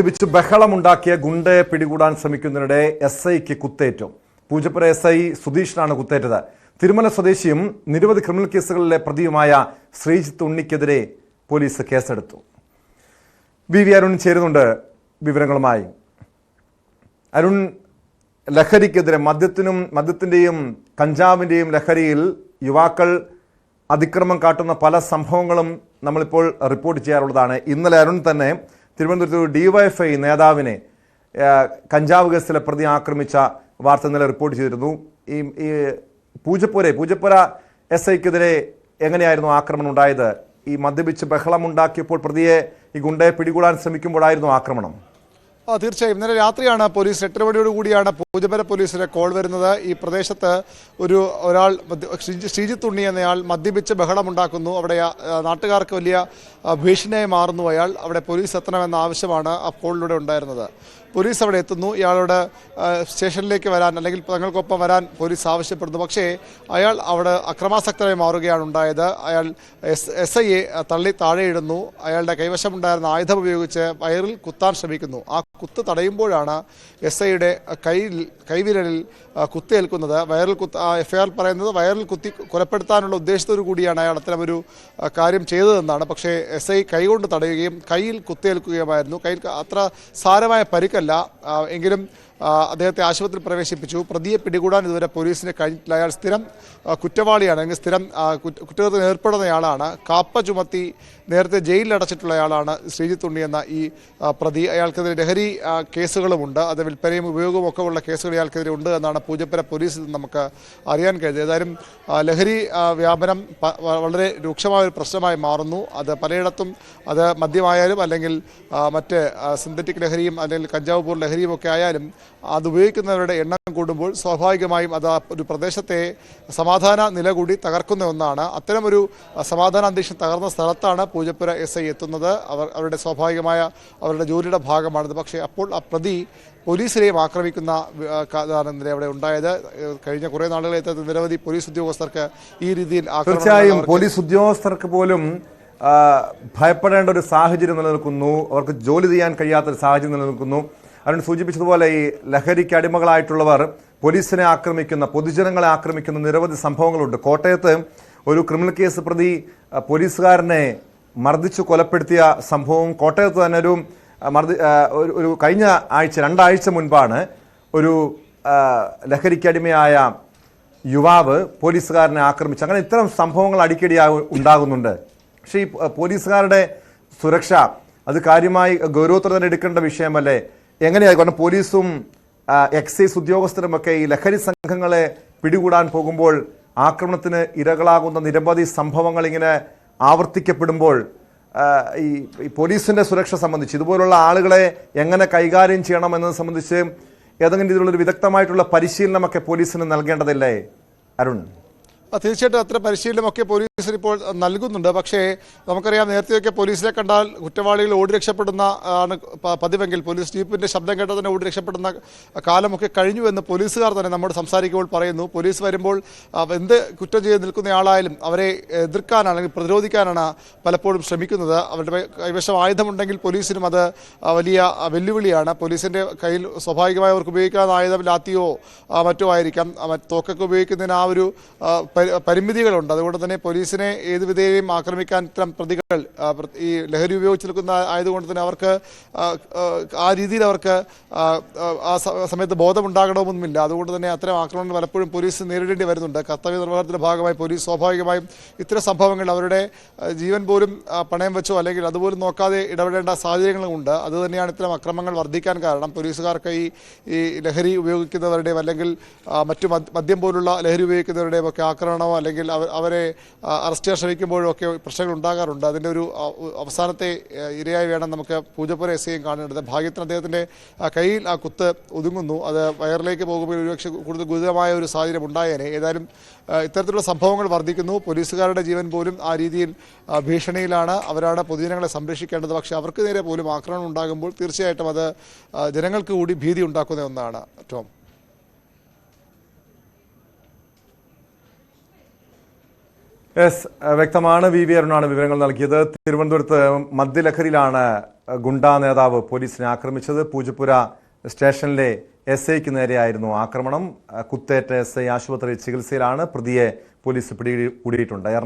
മദ്യപിച്ച് ബഹളമുണ്ടാക്കിയ ഗുണ്ടയെ പിടികൂടാൻ ശ്രമിക്കുന്നതിനിടെ എസ് ഐക്ക് കുത്തേറ്റു. പൂജപ്പുര എസ് ഐ സുധീഷിനാണ് കുത്തേറ്റത്. തിരുമല സ്വദേശിയും നിരവധി ക്രിമിനൽ കേസുകളിലെ പ്രതിയുമായ ശ്രീജിത്ത് ഉണ്ണിക്കെതിരെ പോലീസ് കേസെടുത്തു. വി വി അരുൺ ചേരുന്നുണ്ട് വിവരങ്ങളുമായി. അരുൺ ലഹരിക്കെതിരെ മദ്യത്തിനും മദ്യത്തിന്റെയും കഞ്ചാവിന്റെയും ലഹരിയിൽ യുവാക്കൾ അതിക്രമം കാട്ടുന്ന പല സംഭവങ്ങളും നമ്മളിപ്പോൾ റിപ്പോർട്ട് ചെയ്യാറുള്ളതാണ്. ഇന്നലെ അരുൺ തന്നെ തിരുവനന്തപുരത്ത് ഡിവൈഎഫ്ഐ നേതാവിനെ കഞ്ചാവ് കേസിലെ പ്രതി ആക്രമിച്ച വാർത്ത ഇന്നലെ റിപ്പോർട്ട് ചെയ്തിരുന്നു. ഈ ഈ പൂജപ്പുര പൂജപ്പുര എസ് ഐക്കെതിരെ എങ്ങനെയായിരുന്നു ആക്രമണം ഉണ്ടായത്? ഈ മദ്യപിച്ച് ബഹളമുണ്ടാക്കിയപ്പോൾ പ്രതിയെ ഈ ഗുണ്ടയെ പിടികൂടാൻ ശ്രമിക്കുമ്പോഴായിരുന്നു ആക്രമണം. തീർച്ചയായും. ഇന്നലെ രാത്രിയാണ് പോലീസ് എട്ടര മണിയോട് കൂടിയാണ് പൂജപ്പര പോലീസിന് കോൾ വരുന്നത്. ഈ പ്രദേശത്ത് ഒരു ഒരാൾ ശ്രീജിത്ത് ഉണ്ണി എന്നയാൾ മദ്യപിച്ച് ബഹളമുണ്ടാക്കുന്നു. അവിടെ നാട്ടുകാർക്ക് വലിയ ഭീഷണിയായി മാറുന്നു അയാൾ. അവിടെ പോലീസ് എത്തണമെന്ന ആവശ്യമാണ് ആ കോളിലൂടെ ഉണ്ടായിരുന്നത്. പോലീസ് അവിടെ എത്തുന്നു. ഇയാളോട് സ്റ്റേഷനിലേക്ക് വരാൻ അല്ലെങ്കിൽ തങ്ങൾക്കൊപ്പം വരാൻ പോലീസ് ആവശ്യപ്പെടുന്നു. പക്ഷേ അയാൾ അവിടെ അക്രമാസക്തരായി മാറുകയാണ് ഉണ്ടായത്. അയാൾ എസ് എസ് ഐയെ തള്ളി താഴെയിടുന്നു. അയാളുടെ കൈവശമുണ്ടായിരുന്ന ആയുധം ഉപയോഗിച്ച് വയറിൽ കുത്താൻ ശ്രമിക്കുന്നു. ആ കുത്ത് തടയുമ്പോഴാണ് എസ് ഐയുടെ കയ്യിൽ കൈവിരലിൽ കുത്തേൽക്കുന്നത് വയറിൽ കുത്ത് എഫ് ഐ ആർ പറയുന്നത് വയറിൽ കുത്തി കൊലപ്പെടുത്താനുള്ള ഉദ്ദേശത്തോടു കൂടിയാണ് അയാൾ അത്തരമൊരു കാര്യം ചെയ്തതെന്നാണ്. പക്ഷേ എസ് ഐ കൈകൊണ്ട് തടയുകയും കയ്യിൽ കുത്തേൽക്കുകയുമായിരുന്നു. കയ്യിൽ അത്ര സാരമായ പരിക്കല്ല ആ, എങ്കിലും അദ്ദേഹത്തെ ആശുപത്രിയിൽ പ്രവേശിപ്പിച്ചു. പ്രതിയെ പിടികൂടാൻ ഇതുവരെ പോലീസിന് കഴിഞ്ഞിട്ടില്ല. അയാൾ സ്ഥിരം കുറ്റവാളിയാണ്. അല്ലെങ്കിൽ സ്ഥിരം കുറ്റകൃത്യത്തിന് ഏർപ്പെടുന്നയാളാണ്. കാപ്പ ചുമത്തി നേരത്തെ ജയിലിൽ അടച്ചിട്ടുള്ളയാളാണ് ശ്രീജിത്ത് ഉണ്ണി എന്ന ഈ പ്രതി. അയാൾക്കെതിരെ ലഹരി കേസുകളുമുണ്ട്. അത് വിൽപ്പനയും ഉപയോഗവും ഒക്കെ ഉള്ള കേസുകൾ ഇയാൾക്കെതിരെ ഉണ്ട് എന്നാണ് പൂജപ്പുര പോലീസിൽ നമുക്ക് അറിയാൻ കഴിഞ്ഞത്. ഏതായാലും ലഹരി വ്യാപനം വളരെ രൂക്ഷമായ ഒരു പ്രശ്നമായി മാറുന്നു. അത് പലയിടത്തും അത് മദ്യമായാലും അല്ലെങ്കിൽ മറ്റ് സിന്തറ്റിക് ലഹരിയും അല്ലെങ്കിൽ കഞ്ചാവ് പോലുള്ള ലഹരിയും ഒക്കെ ആയാലും അത് ഉപയോഗിക്കുന്നവരുടെ എണ്ണം കൂടുമ്പോൾ സ്വാഭാവികമായും അത് ഒരു പ്രദേശത്തെ സമാധാന നില കൂടി തകർക്കുന്ന ഒന്നാണ്. അത്തരമൊരു സമാധാന അന്തരീക്ഷം തകർന്ന സ്ഥലത്താണ് പൂജപ്പുര എസ് ഐ എത്തുന്നത്. അവർ അവരുടെ സ്വാഭാവികമായ അവരുടെ ജോലിയുടെ ഭാഗമാണിത്. പക്ഷേ അപ്പോൾ ആ പ്രതി പോലീസിനെയും ആക്രമിക്കുന്ന ഇന്നലെ അവിടെ ഉണ്ടായത്. കഴിഞ്ഞ കുറേ നാളുകളായിട്ട് നിരവധി പോലീസ് ഉദ്യോഗസ്ഥർക്ക് ഈ രീതിയിൽ തീർച്ചയായും പോലീസ് ഉദ്യോഗസ്ഥർക്ക് പോലും ഭയപ്പെടേണ്ട ഒരു സാഹചര്യം നിലനിൽക്കുന്നു. അവർക്ക് ജോലി ചെയ്യാൻ കഴിയാത്ത ഒരു സാഹചര്യം നിലനിൽക്കുന്നു. അതുകൊണ്ട് സൂചിപ്പിച്ചതുപോലെ ഈ ലഹരിക്ക് അടിമകളായിട്ടുള്ളവർ പോലീസിനെ ആക്രമിക്കുന്ന പൊതുജനങ്ങളെ ആക്രമിക്കുന്ന നിരവധി സംഭവങ്ങളുണ്ട്. കോട്ടയത്ത് ഒരു ക്രിമിനൽ കേസ് പ്രതി പോലീസുകാരനെ മർദ്ദിച്ചു കൊലപ്പെടുത്തിയ സംഭവം കോട്ടയത്ത് തന്നെ ഒരു മർദ്ദി ഒരു- കഴിഞ്ഞ ആഴ്ച രണ്ടാഴ്ച മുൻപാണ് ഒരു ലഹരിക്കടിമയായ യുവാവ് പോലീസുകാരനെ ആക്രമിച്ചു. അങ്ങനെ ഇത്തരം സംഭവങ്ങൾ അടിക്കടി ഉണ്ടാകുന്നുണ്ട്. പക്ഷേ ഈ പോലീസുകാരുടെ സുരക്ഷ അത് കാര്യമായി ഗൗരവത്തോടെ തന്നെ എടുക്കേണ്ട വിഷയമല്ലേ? എങ്ങനെയാ കാരണം പോലീസും എക്സൈസ് ഉദ്യോഗസ്ഥരും ഒക്കെ ഈ ലഹരി സംഘങ്ങളെ പിടികൂടാൻ പോകുമ്പോൾ ആക്രമണത്തിന് ഇരകളാകുന്ന നിരവധി സംഭവങ്ങൾ ഇങ്ങനെ ആവർത്തിക്കപ്പെടുമ്പോൾ ഈ പോലീസിന്റെ സുരക്ഷ സംബന്ധിച്ച് ഇതുപോലുള്ള ആളുകളെ എങ്ങനെ കൈകാര്യം ചെയ്യണം എന്നത് സംബന്ധിച്ച് ഏതെങ്കിലും രീതിയിലുള്ളൊരു വിദഗ്ധമായിട്ടുള്ള പരിശീലനമൊക്കെ പോലീസിന് നൽകേണ്ടതില്ലേ? അരുൺ. തീർച്ചയായിട്ടും അത്ര പരിശീലനമൊക്കെ പോലീസിന് ഇപ്പോൾ നൽകുന്നുണ്ട്. പക്ഷേ നമുക്കറിയാം നേരത്തെയൊക്കെ പോലീസിനെ കണ്ടാൽ കുറ്റവാളികൾ ഓടി രക്ഷപ്പെടുന്ന ആണ് പതിവെങ്കിൽ പോലീസ് ജീപ്പിന്റെ ശബ്ദം കേട്ടാൽ തന്നെ ഓടി രക്ഷപ്പെടുന്ന കാലമൊക്കെ കഴിഞ്ഞു എന്ന് പോലീസുകാർ തന്നെ നമ്മോട് സംസാരിക്കുമ്പോൾ പറയുന്നു. പോലീസ് വരുമ്പോൾ എന്ത് കുറ്റം ചെയ്ത് നിൽക്കുന്നയാളായാലും അവരെ എതിർക്കാനാണ് അല്ലെങ്കിൽ പ്രതിരോധിക്കാനാണ് പലപ്പോഴും ശ്രമിക്കുന്നത്. അവരുടെ കൈവശം ആയുധമുണ്ടെങ്കിൽ പോലീസിനും അത് വലിയ വെല്ലുവിളിയാണ്. പോലീസിന്റെ കയ്യിൽ സ്വാഭാവികമായി അവർക്ക് ഉപയോഗിക്കാവുന്ന ആയുധം ലാത്തിയോ മറ്റോ ആയിരിക്കാം. തോക്കൊക്കെ ഉപയോഗിക്കുന്നതിന് ആ ഒരു പരിമിതികളുണ്ട്. അതുകൊണ്ട് തന്നെ പോലീസിനെ ഏത് വിധേയയും ആക്രമിക്കാൻ ഇത്തരം പ്രതികൾ ഈ ലഹരി ഉപയോഗിച്ച് നിൽക്കുന്ന ആയതുകൊണ്ട് തന്നെ അവർക്ക് ആ, രീതിയിൽ അവർക്ക് ആ, സമയത്ത് ബോധമുണ്ടാകണമെന്നുമില്ല. അതുകൊണ്ട് തന്നെ അത്തരം ആക്രമണങ്ങൾ പലപ്പോഴും പോലീസ് നേരിടേണ്ടി വരുന്നുണ്ട്. കർത്തവ്യ നിർവഹണത്തിന്റെ ഭാഗമായി പോലീസ് സ്വാഭാവികമായും ഇത്തരം സംഭവങ്ങൾ അവരുടെ ജീവൻ പോലും പണയം വെച്ചോ അല്ലെങ്കിൽ അതുപോലും നോക്കാതെ ഇടപെടേണ്ട സാഹചര്യങ്ങളും ഉണ്ട്. അത് തന്നെയാണ് ഇത്തരം അക്രമങ്ങൾ വർദ്ധിക്കാൻ കാരണം. പോലീസുകാർക്ക് ഈ ഈ ലഹരി ഉപയോഗിക്കുന്നവരുടെയും അല്ലെങ്കിൽ മറ്റു മദ്യം പോലുള്ള ലഹരി ഉപയോഗിക്കുന്നവരുടെയും ഒക്കെ ആക്രമണമോ അല്ലെങ്കിൽ അവരെ അറസ്റ്റ് ചെയ്യാൻ ശ്രമിക്കുമ്പോഴോ ഒക്കെ പ്രശ്നങ്ങൾ ഉണ്ടാകാറുണ്ട്. അതിന്റെ ഒരു അവസാനത്തെ ഇരയായി വേണം നമുക്ക് പൂജപ്പുര എസ് ഐയും കാണേണ്ടത്. ഭാഗ്യത്തിന് അദ്ദേഹത്തിന്റെ കയ്യിൽ ആ കുത്ത് ഒതുങ്ങുന്നു. അത് വയറിലേക്ക് പോകുമ്പോൾ ഒരുപക്ഷെ കൂടുതൽ ഗുരുതരമായ ഒരു സാഹചര്യം ഉണ്ടായേനെ. ഏതായാലും ഇത്തരത്തിലുള്ള സംഭവങ്ങൾ വർദ്ധിക്കുന്നു. പോലീസുകാരുടെ ജീവൻ പോലും ആ രീതിയിൽ ഭീഷണിയിലാണ്. അവരാണ് പൊതുജനങ്ങളെ സംരക്ഷിക്കേണ്ടത്. പക്ഷേ അവർക്ക് നേരെ പോലും ആക്രമണം ഉണ്ടാകുമ്പോൾ തീർച്ചയായിട്ടും അത് ജനങ്ങൾക്ക് കൂടി ഭീതി ഉണ്ടാക്കുന്ന ഒന്നാണ് ടോം. യെസ് വ്യക്തമാണ് വി വി അരുണാണ് വിവരങ്ങൾ നൽകിയത്. തിരുവനന്തപുരത്ത് മദ്യലഹരിയിലാണ് ഗുണ്ടാ നേതാവ് പോലീസിനെ ആക്രമിച്ചത്. പൂജപ്പുര സ്റ്റേഷനിലെ എസ് ഐക്ക് നേരെയായിരുന്നു ആക്രമണം. കുത്തേറ്റ എസ് ഐ ആശുപത്രി ചികിത്സയിലാണ് പ്രതിയെ പോലീസ് പിടി കൂടിയിട്ടുണ്ട്